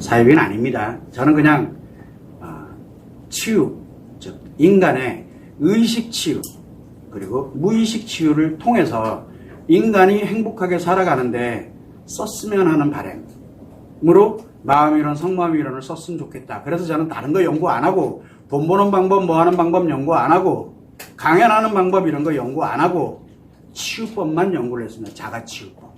사회비는 아닙니다. 저는 그냥 아, 치유, 즉 인간의 의식 치유 그리고 무의식 치유를 통해서 인간이 행복하게 살아가는데 썼으면 하는 바램으로 마음 이론 성마음 이론을 썼으면 좋겠다. 그래서 저는 다른 거 연구 안 하고 돈 버는 방법 뭐 하는 방법 연구 안 하고 강연하는 방법 이런 거 연구 안 하고 치유법만 연구를 했습니다. 자가 치유법.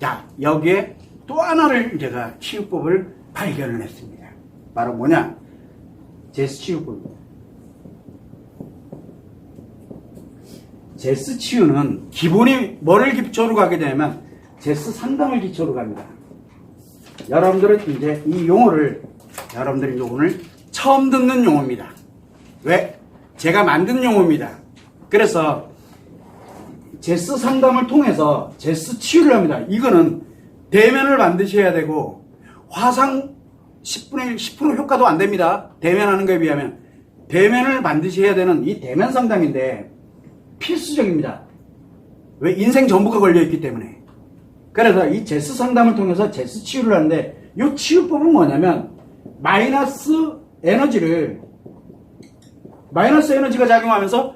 자, 여기에 또 하나를 제가 치유법을 발견을 했습니다. 바로 뭐냐? 제스 치유법입니다. 제스 치유는 기본이 뭐를 기초로 가게 되면 제스 상담을 기초로 갑니다. 여러분들은 이제 이 용어를 여러분들이 오늘 처음 듣는 용어입니다. 왜? 제가 만든 용어입니다. 그래서 제스 상담을 통해서 제스 치유를 합니다. 이거는 대면을 만드셔야 되고 화상 10분의 1, 10% 효과도 안 됩니다. 대면하는 거에 비하면 대면을 만드셔야 되는 이 대면 상담인데 필수적입니다. 왜 인생 전부가 걸려 있기 때문에. 그래서 이 제스 상담을 통해서 제스 치유를 하는데 이 치유법은 뭐냐면 마이너스 에너지를 마이너스 에너지가 작용하면서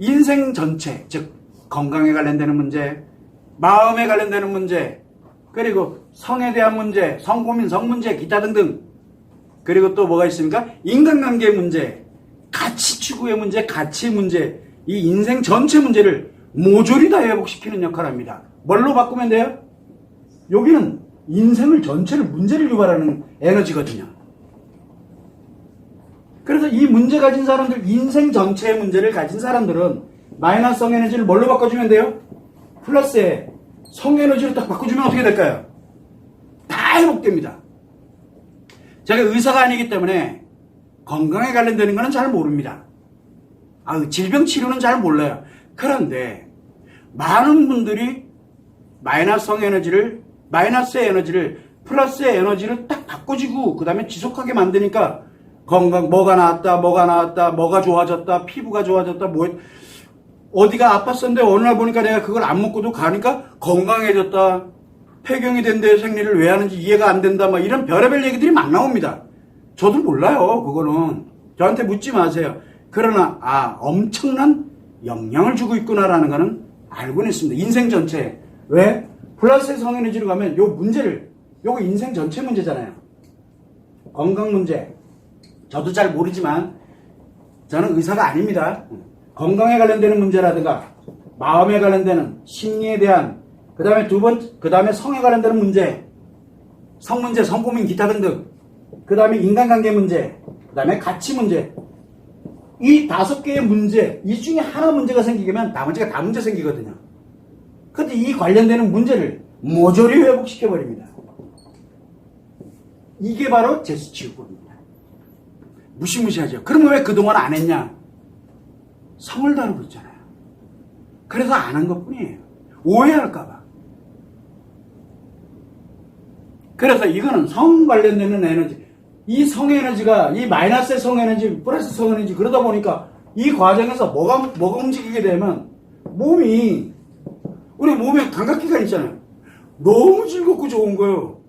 인생 전체 즉 건강에 관련되는 문제, 마음에 관련되는 문제, 그리고 성에 대한 문제, 성고민, 성문제, 기타 등등. 그리고 또 뭐가 있습니까? 인간관계 문제, 가치 추구의 문제, 가치 문제, 이 인생 전체 문제를 모조리 다 회복시키는 역할을 합니다. 뭘로 바꾸면 돼요? 여기는 인생을 전체를 문제를 유발하는 에너지거든요. 그래서 이 문제 가진 사람들, 인생 전체의 문제를 가진 사람들은 마이너스 성 에너지를 뭘로 바꿔주면 돼요? 플러스에 성 에너지로 딱 바꿔주면 어떻게 될까요? 다 회복됩니다. 제가 의사가 아니기 때문에 건강에 관련되는 거는 잘 모릅니다. 아, 질병 치료는 잘 몰라요. 그런데 많은 분들이 마이너스 성 에너지를 마이너스의 에너지를 플러스의 에너지를 딱 바꿔주고 그 다음에 지속하게 만드니까 건강 뭐가 나왔다 뭐가 나왔다 뭐가 좋아졌다 피부가 좋아졌다 뭐 어디가 아팠었는데 어느 날 보니까 내가 그걸 안 먹고도 가니까 건강해졌다. 폐경이 된데 생리를 왜 하는지 이해가 안 된다. 막 이런 별의별 얘기들이 막 나옵니다. 저도 몰라요 그거는. 저한테 묻지 마세요. 그러나 아 엄청난 영향을 주고 있구나라는 거는 알고는 있습니다. 인생 전체에 왜? 플러스의 성에너지로 가면 요 문제를 요거 인생 전체 문제잖아요. 건강 문제. 저도 잘 모르지만 저는 의사가 아닙니다. 건강에 관련되는 문제라든가 마음에 관련되는 심리에 대한 그 다음에 두 번, 그 다음에 성에 관련되는 문제, 성 문제, 성고민 기타 등등, 그 다음에 인간관계 문제, 그 다음에 가치 문제, 이 다섯 개의 문제, 이 중에 하나 문제가 생기면 나머지가 다 문제 생기거든요. 근데 이 관련되는 문제를 모조리 회복시켜버립니다. 이게 바로 제스치유법입니다. 무시무시하죠. 그러면 왜 그동안 안 했냐? 성을 다루고 있잖아요. 그래서 안 한 것 뿐이에요. 오해할까봐. 그래서 이거는 성 관련되는 에너지, 이 성에너지가, 이 마이너스의 성에너지, 플러스 성에너지, 그러다 보니까 이 과정에서 뭐가, 뭐가 움직이게 되면 몸이, 우리 몸에 감각기관 있잖아요. 너무 즐겁고 좋은 거예요.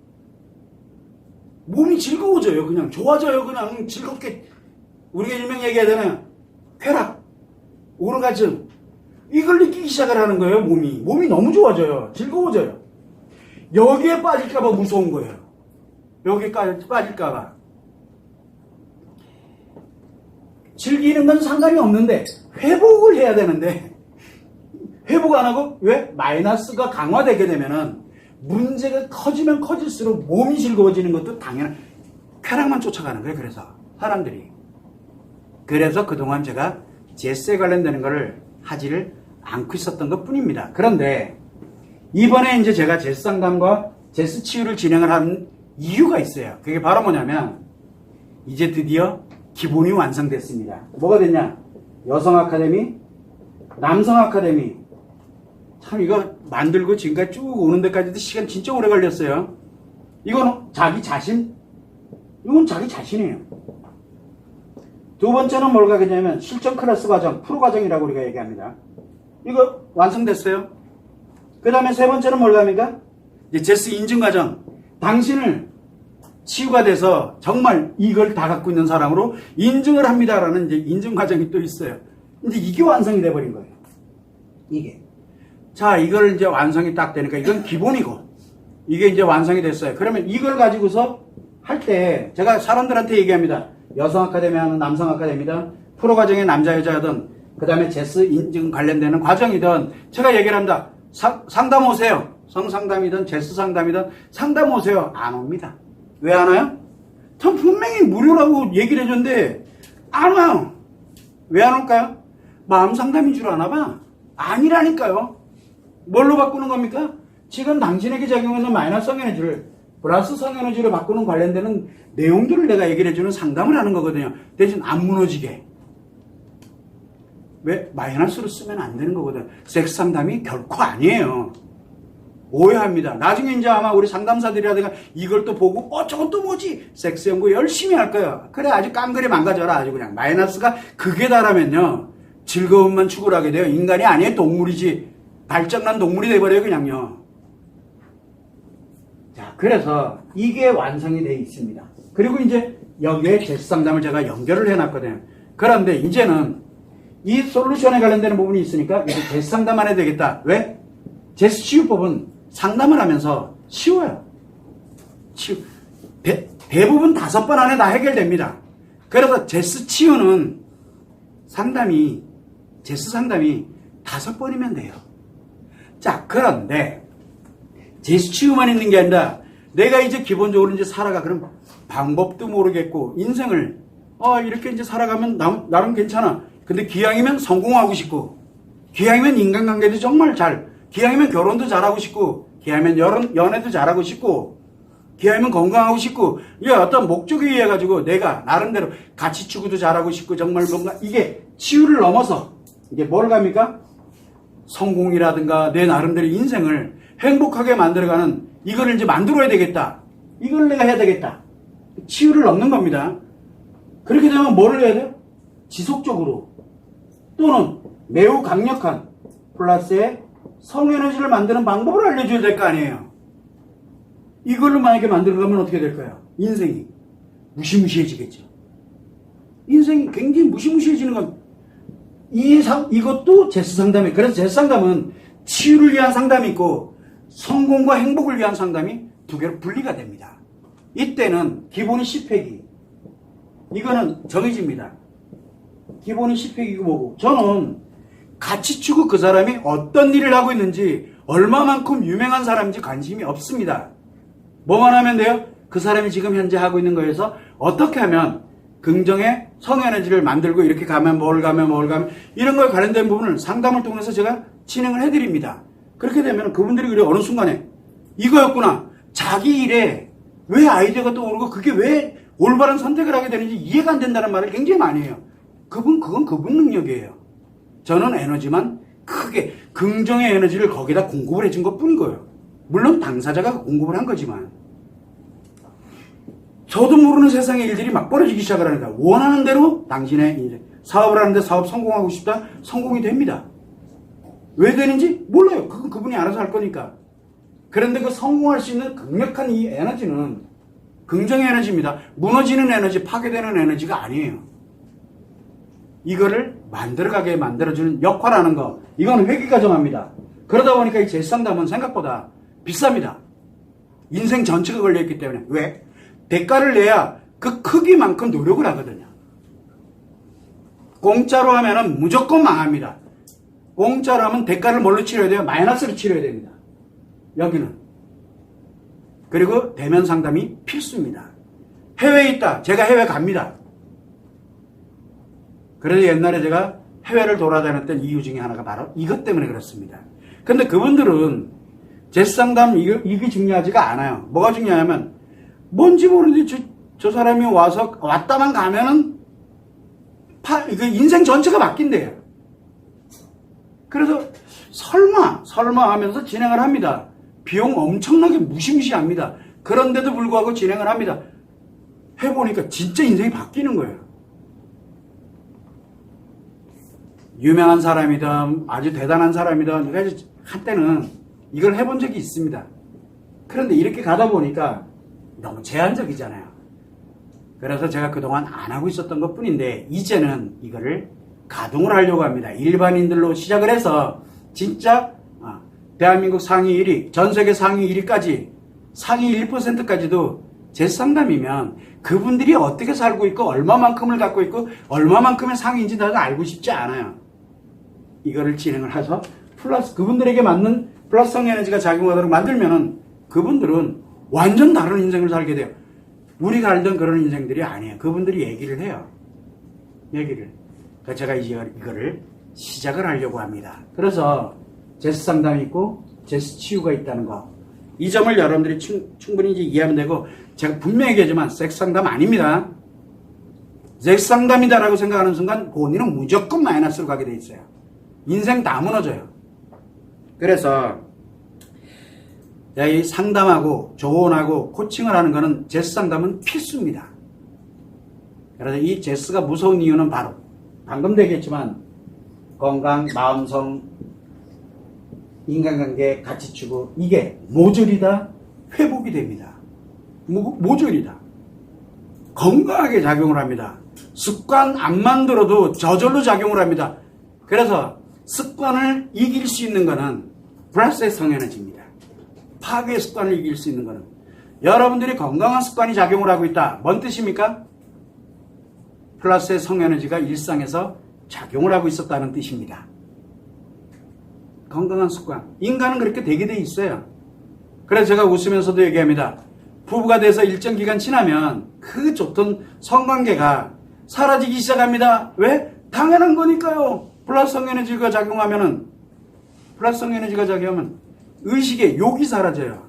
몸이 즐거워져요. 그냥 좋아져요. 그냥 즐겁게 우리가 일명 얘기하잖아요. 쾌락, 오르가즘 이걸 느끼기 시작을 하는 거예요. 몸이 몸이 너무 좋아져요. 즐거워져요. 여기에 빠질까봐 무서운 거예요. 여기까지 빠질까봐 즐기는 건 상관이 없는데 회복을 해야 되는데 회복 안 하고 왜 마이너스가 강화되게 되면은 문제가 커지면 커질수록 몸이 즐거워지는 것도 당연한 쾌락만 쫓아가는 거예요. 그래서 사람들이 그래서 그동안 제가 제스에 관련되는 것을 하지를 않고 있었던 것 뿐입니다. 그런데 이번에 이제 제가 제스 상담과 제스 치유를 진행을 한 이유가 있어요. 그게 바로 뭐냐면 이제 드디어 기본이 완성됐습니다. 뭐가 됐냐? 여성 아카데미, 남성 아카데미, 참 이거 만들고 지금까지 쭉 오는 데까지도 시간 진짜 오래 걸렸어요. 이건 자기 자신, 이건 자기 자신이에요. 두 번째는 뭘 가겠냐면 실전 클래스 과정, 프로 과정이라고 우리가 얘기합니다. 이거 완성됐어요. 그 다음에 세 번째는 뭘 갑니까? 이제 제스 인증 과정. 당신을 치유가 돼서 정말 이걸 다 갖고 있는 사람으로 인증을 합니다라는 이제 인증 과정이 또 있어요. 이제 이게 완성이 돼버린 거예요. 이게. 자, 이걸 이제 완성이 딱 되니까 이건 기본이고, 이게 이제 완성이 됐어요. 그러면 이걸 가지고서 할 때, 제가 사람들한테 얘기합니다. 여성 아카데미 하는 남성 아카데미든, 프로 과정의 남자, 여자든, 그 다음에 제스 인증 관련되는 과정이든, 제가 얘기를 합니다. 사- 상담 오세요. 성상담이든, 제스 상담이든, 상담 오세요. 안 옵니다. 왜 안 와요? 전 분명히 무료라고 얘기를 해줬는데, 안 와요. 왜 안 올까요? 마음 상담인 줄 아나 봐. 아니라니까요. 뭘로 바꾸는 겁니까? 지금 당신에게 작용하는 마이너스 성에너지를 플러스 성에너지로 바꾸는 관련되는 내용들을 내가 얘기를 해주는 상담을 하는 거거든요. 대신 안 무너지게. 왜? 마이너스로 쓰면 안 되는 거거든. 섹스 상담이 결코 아니에요. 오해합니다. 나중에 이제 아마 우리 상담사들이라든가 이걸 또 보고 어 저건 또 뭐지? 섹스 연구 열심히 할 거야. 그래 아주 깡그리 망가져라 아주 그냥 마이너스가 극에 달하면요 즐거움만 추구를 하게 돼요. 인간이 아니에요 동물이지 발전난 동물이 돼버려요 그냥요. 자 그래서 이게 완성이 돼 있습니다. 그리고 이제 여기에 제스 상담을 제가 연결을 해놨거든요. 그런데 이제는 이 솔루션에 관련되는 부분이 있으니까 이제 제스 상담만 해도 되겠다. 왜? 제스 치유법은 상담을 하면서 쉬워요. 치유. 대, 대부분 다섯 번 안에 다 해결됩니다. 그래서 제스 치유는 상담이, 제스 상담이 다섯 번이면 돼요. 자, 그런데 제스 치유만 있는 게 아니라 내가 이제 기본적으로 이제 살아가. 그럼 방법도 모르겠고 인생을 아, 이렇게 이제 살아가면 나, 나름 괜찮아. 근데 기왕이면 성공하고 싶고 기왕이면 인간관계도 정말 잘 기왕이면 결혼도 잘하고 싶고 기왕이면 연, 연애도 잘하고 싶고 기왕이면 건강하고 싶고 이게 어떤 목적에 의해 가지고 내가 나름대로 가치 추구도 잘하고 싶고 정말 뭔가 이게 치유를 넘어서 이게 뭘 갑니까? 성공이라든가 내 나름대로 인생을 행복하게 만들어가는 이거를 이제 만들어야 되겠다. 이걸 내가 해야 되겠다. 치유를 넘는 겁니다. 그렇게 되면 뭐를 해야 돼요? 지속적으로 또는 매우 강력한 플러스의 성에너지를 만드는 방법을 알려줘야 될 거 아니에요. 이걸로 만약에 만들어가면 어떻게 될까요? 인생이 무시무시해지겠죠. 인생이 굉장히 무시무시해지는 건 이 상, 이것도 제스 상담이 그래서 제스 상담은 치유를 위한 상담이 있고 성공과 행복을 위한 상담이 두 개로 분리가 됩니다. 이때는 기본이 10획이 이거는 정해집니다. 기본이 10획이고 뭐고 저는 가치 추구 그 사람이 어떤 일을 하고 있는지 얼마만큼 유명한 사람인지 관심이 없습니다. 뭐만 하면 돼요? 그 사람이 지금 현재 하고 있는 거에서 어떻게 하면 긍정의 성에너지를 만들고 이렇게 가면 뭘 가면 뭘 가면 이런 거에 관련된 부분을 상담을 통해서 제가 진행을 해드립니다. 그렇게 되면 그분들이 그래 어느 순간에 이거였구나. 자기 일에 왜 아이디어가 떠오르고 그게 왜 올바른 선택을 하게 되는지 이해가 안 된다는 말을 굉장히 많이 해요. 그분, 그건 그분 능력이에요. 저는 에너지만 크게 긍정의 에너지를 거기다 공급을 해준 것 뿐이고요. 물론 당사자가 공급을 한 거지만 저도 모르는 세상의 일들이 막 벌어지기 시작을 하니까 원하는 대로 당신의 이제 사업을 하는데 사업 성공하고 싶다 성공이 됩니다. 왜 되는지 몰라요. 그건 그분이 알아서 할 거니까. 그런데 그 성공할 수 있는 강력한 이 에너지는 긍정의 에너지입니다. 무너지는 에너지, 파괴되는 에너지가 아니에요. 이거를 만들어가게 만들어주는 역할하는 거. 이건 회귀가 정합니다. 그러다 보니까 이 제상담은 생각보다 비쌉니다. 인생 전체가 걸려있기 때문에. 왜? 대가를 내야 그 크기만큼 노력을 하거든요. 공짜로 하면은 무조건 망합니다. 공짜로 하면 대가를 뭘로 치러야 돼요? 마이너스로 치러야 됩니다. 여기는. 그리고 대면 상담이 필수입니다. 해외에 있다. 제가 해외 갑니다. 그래서 옛날에 제가 해외를 돌아다녔던 이유 중에 하나가 바로 이것 때문에 그렇습니다. 근데 그분들은 제스 상담 이게, 이게 중요하지가 않아요. 뭐가 중요하냐면 뭔지 모르는데 저, 저 사람이 와서 왔다만 가면은 파, 그 인생 전체가 바뀐대요. 그래서 설마 설마 하면서 진행을 합니다. 비용 엄청나게 무시무시합니다. 그런데도 불구하고 진행을 합니다. 해보니까 진짜 인생이 바뀌는 거예요. 유명한 사람이든 아주 대단한 사람이든 한때는 이걸 해본 적이 있습니다. 그런데 이렇게 가다 보니까 너무 제한적이잖아요. 그래서 제가 그동안 안 하고 있었던 것 뿐인데, 이제는 이거를 가동을 하려고 합니다. 일반인들로 시작을 해서, 진짜, 아, 대한민국 상위 1위, 전 세계 상위 1위까지, 상위 1%까지도 제 상담이면 그분들이 어떻게 살고 있고, 얼마만큼을 갖고 있고, 얼마만큼의 상위인지 나도 알고 싶지 않아요. 이거를 진행을 해서, 플러스, 그분들에게 맞는 플러스성 에너지가 작용하도록 만들면은, 그분들은 완전 다른 인생을 살게 돼요. 우리가 알던 그런 인생들이 아니에요. 그분들이 얘기를 해요. 얘기를. 그러니까 제가 이거를 시작을 하려고 합니다. 그래서 제스 상담이 있고 제스 치유가 있다는 거. 이 점을 여러분들이 충, 이제 이해하면 되고 제가 분명히 얘기하지만 섹스 상담 아닙니다. 섹스 상담이다라고 생각하는 순간 본인은 무조건 마이너스로 가게 돼 있어요. 인생 다 무너져요. 그래서 야, 이 상담하고 조언하고 코칭을 하는 것은 제스 상담은 필수입니다. 그래서 이 제스가 무서운 이유는 바로 방금도 얘기했지만 건강, 마음성, 인간관계, 가치추구 이게 모조리다 회복이 됩니다. 모, 모조리다. 건강하게 작용을 합니다. 습관 안 만들어도 저절로 작용을 합니다. 그래서 습관을 이길 수 있는 것은 플러스의 성에너지입니다. 파괴 습관을 이길 수 있는 것은 여러분들이 건강한 습관이 작용을 하고 있다. 뭔 뜻입니까? 플러스의 성에너지가 일상에서 작용을 하고 있었다는 뜻입니다. 건강한 습관. 인간은 그렇게 되게 돼 있어요. 그래서 제가 웃으면서도 얘기합니다. 부부가 돼서 일정 기간 지나면 그 좋던 성관계가 사라지기 시작합니다. 왜? 당연한 거니까요. 플러스 성에너지가 작용하면은 플러스 성에너지가 작용하면 의식의 욕이 사라져요.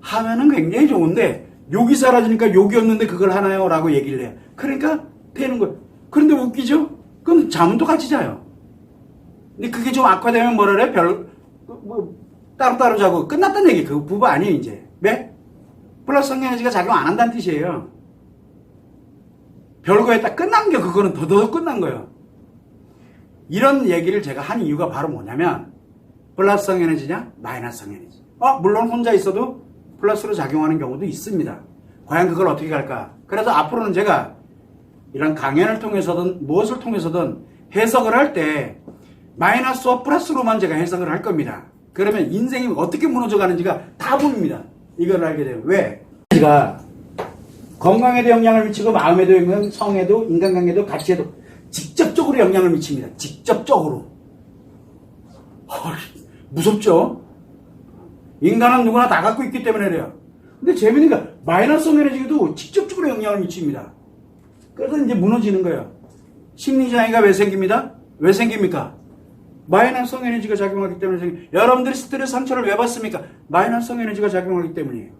하면은 굉장히 좋은데 욕이 사라지니까 욕이 없는데 그걸 하나요? 라고 얘기를 해요. 그러니까 되는 거예요. 그런데 웃기죠? 그럼 또 같이 자요. 근데 그게 좀 악화되면 뭐라 그래? 별, 뭐, 따로따로 자고 끝났다는 얘기. 그 부부 아니에요, 이제. 왜? 플러스 성에너지가 작용 안 한다는 뜻이에요. 별거에 딱 끝난 게 그거는 더더 끝난 거예요. 이런 얘기를 제가 한 이유가 바로 뭐냐면, 플러스 성 에너지냐? 마이너스 성 에너지. 어, 물론 혼자 있어도 플러스로 작용하는 경우도 있습니다. 과연 그걸 어떻게 갈까? 그래서 앞으로는 제가 이런 강연을 통해서든 무엇을 통해서든 해석을 할 때 마이너스와 플러스로만 제가 해석을 할 겁니다. 그러면 인생이 어떻게 무너져 가는지가 다 보입니다. 이걸 알게 되면. 왜? 가 건강에도 영향을 미치고 마음에도 영향, 성에도 인간관계도 가치에도 직접적으로 영향을 미칩니다. 직접적으로. 헐, 무섭죠? 인간은 누구나 다 갖고 있기 때문에 그래요. 근데 재미있는 게 마이너스성 에너지도 직접적으로 영향을 미칩니다. 그래서 이제 무너지는 거예요. 심리장애가 왜 생깁니다? 왜 생깁니까? 마이너스 성 에너지가 작용하기 때문에 생깁니다. 여러분들이 스트레스 상처를 왜 받습니까? 마이너스 성 에너지가 작용하기 때문이에요.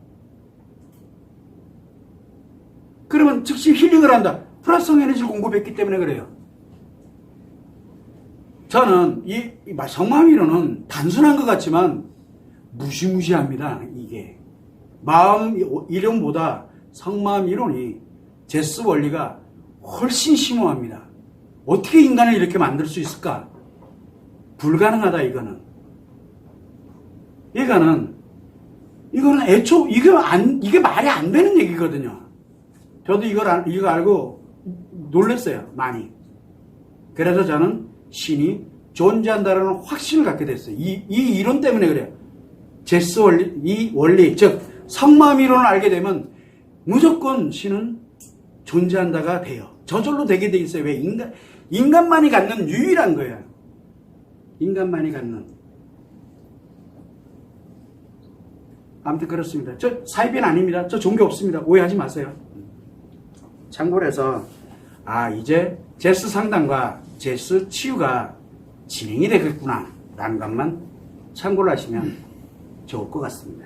그러면 즉시 힐링을 한다. 플러스 성 에너지를 공급했기 때문에 그래요. 저는 이, 이 성마음이론은 단순한 것 같지만 무시무시합니다. 이게 마음 이론보다 성마음 이론이 제스 원리가 훨씬 심오합니다. 어떻게 인간을 이렇게 만들 수 있을까? 불가능하다 이거는. 이거는 이거는 애초 이게 안 이게 말이 안 되는 얘기거든요. 저도 이걸 알, 이거 알고 놀랐어요 많이. 그래서 저는 신이 존재한다라는 확신을 갖게 됐어요. 이, 이 이론 때문에 그래요. 제스 원리, 이 원리, 즉, 성마음 이론을 알게 되면 무조건 신은 존재한다가 돼요. 저절로 되게 돼 있어요. 왜? 인간, 인간만이 갖는 유일한 거예요. 인간만이 갖는. 아무튼 그렇습니다. 저 사이비는 아닙니다. 저 종교 없습니다. 오해하지 마세요. 참고로 해서, 아, 이제 제스 상담과 제스 치유가 진행이 되겠구나. 라는 것만 참고를 하시면 좋을 것 같습니다.